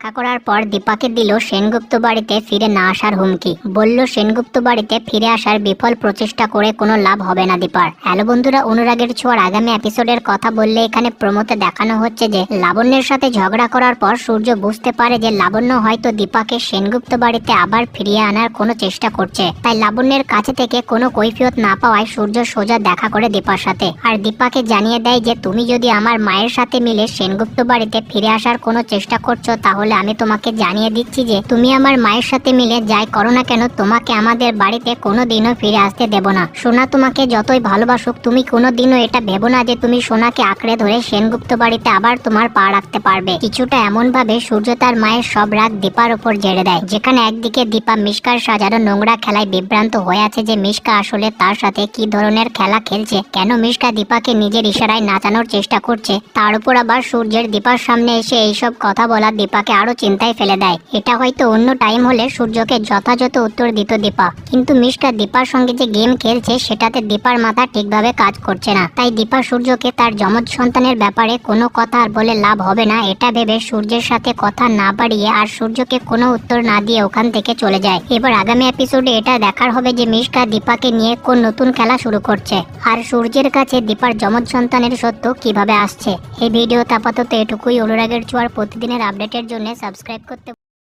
দেখা করার পর দীপাকে দিল সেনগুপ্ত বাড়িতে ফিরে না আসার হুমকি। বলল, সেনগুপ্ত বাড়িতে ফিরে আসার বিফল প্রচেষ্টা করে কোনো লাভ হবে না দীপার। হ্যালো বন্ধুরা, অনুরাগের ছোঁয়ার আগামী এপিসোডের কথা বললে এখানে প্রমোতে দেখানো হচ্ছে যে, লাবণ্যের সাথে ঝগড়া করার পর সূর্য বুঝতে পারে যে, লাবণ্য হয়তো দীপাকে সেনগুপ্ত বাড়িতে আবার ফিরিয়ে আনার কোনো চেষ্টা করছে। তাই লাবণ্যের কাছে থেকে কোনো কৈফিয়ত না পাওয়ায় সূর্য সোজা দেখা করে দীপার সাথে। আর দীপাকে জানিয়ে দেয় যে, তুমি যদি আমার মায়ের সাথে মিলে সেনগুপ্ত বাড়িতে ফিরে আসার কোনো চেষ্টা করছ, তাহলে আমি তোমাকে জানিয়ে দিচ্ছি যে তুমি আমার মায়ের সাথে মিলে যাই করো না কেন, তোমাকে আমাদের বাড়িতে কোনো দিনও ফিরে আসতে দেব না। সোনা তোমাকে যতই ভালোবাসুক, তুমি কোনো দিনও এটা ভেবো না যে তুমি সোনাকে আঁকড়ে ধরে সেনগুপ্ত বাড়িতে আবার তোমার পা রাখতে পারবে। কিছুটা এমন ভাবে সূর্য তার মায়ের সব রাগ দীপার উপর জেড়ে দেয়, যেখানে একদিকে দীপা মিশকার সাজানো নোংরা খেলায় বিভ্রান্ত হয়ে আছে যে মিশকা আসলে তার সাথে কি ধরনের খেলা খেলছে, কেন মিশকা দীপাকে নিজের ইশারায় নাচানোর চেষ্টা করছে। তার উপর আবার সূর্যের দীপার সামনে এসে এইসব কথা বলা দীপাকে আরও চিন্তায় ফেলে দেয়। এটা হয়তো অন্য টাইম হলে সূর্যকে যথাযথ উত্তর দিত দীপা। কিন্তু মিশকা দীপার সঙ্গে যে গেম খেলছে, সেটাতে দীপার মাথা ঠিকভাবে কাজ করছে না। তাই দীপা সূর্যকে তার যমজ সন্তানের ব্যাপারে কোনো কথা আর বলে লাভ হবে না, এটা ভেবে সূর্যের সাথে কথা না বাড়িয়ে আর সূর্যকে কোনো উত্তর না দিয়ে ওখান থেকে চলে যায়। এবার আগামী এপিসোডে এটা দেখার হবে যে মিশকা দীপাকে নিয়ে কোন নতুন খেলা শুরু করছে। আর সূর্যের কাছে দীপার যমজ সন্তানের সত্য কীভাবে আসছে? এই ভিডিও আপাতত এটুকুই। অনুরাগের ছোঁয়ার প্রতিদিনের আপডেটের জন্য সাবস্ক্রাইব করতে